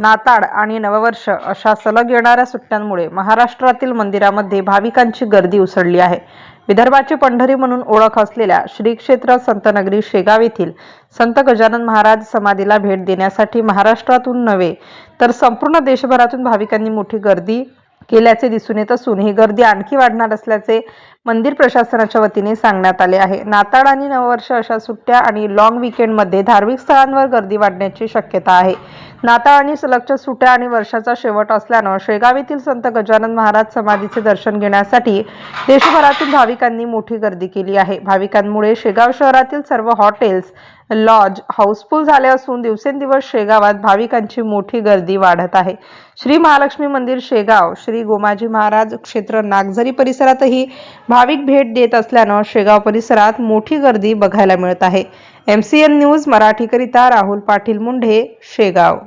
नाताळ आणि नववर्ष अशा सलग येणाऱ्या सुट्ट्यांमुळे महाराष्ट्रातील मंदिरामध्ये भाविकांची गर्दी उसळली आहे. विदर्भाची पंढरी म्हणून ओळख असलेल्या श्री क्षेत्र संतनगरी शेगाव येथील संत गजानन महाराज समाधीला भेट देण्यासाठी महाराष्ट्रातून नव्हे तर संपूर्ण देशभरातून भाविकांनी मोठी गर्दी केल्याचे दिसून येत असून ही गर्दी आणखी वाढणार असल्याचे मंदिर प्रशासनाच्या वतीने सांगण्यात आले आहे. नाताळ आणि नववर्ष अशा सुट्ट्या आणि लॉंग विकेंडमध्ये धार्मिक स्थळांवर गर्दी वाढण्याची शक्यता आहे. नाताळ आणि सलगच्या सुट्ट्या आणि वर्षाचा शेवट असल्यानं शेगाव येथील संत गजानन महाराज समाधीचे दर्शन घेण्यासाठी देशभरातून भाविकांनी मोठी गर्दी केली आहे. भाविकांमुळे शेगाव शहरातील सर्व हॉटेल्स लॉज हाऊसफुल झाले असून दिवसेंदिवस शेगावात भाविकांची मोठी गर्दी वाढत आहे. श्री महालक्ष्मी मंदिर शेगाव श्री गोमाजी महाराज क्षेत्र नागझरी परिसरातही भाविक भेट देत असल्यानं शेगाव परिसरात मोठी गर्दी बघायला मिळत आहे. एम सी एन न्यूज मराठीकरिता राहुल पाटील मुंढे शेगाव.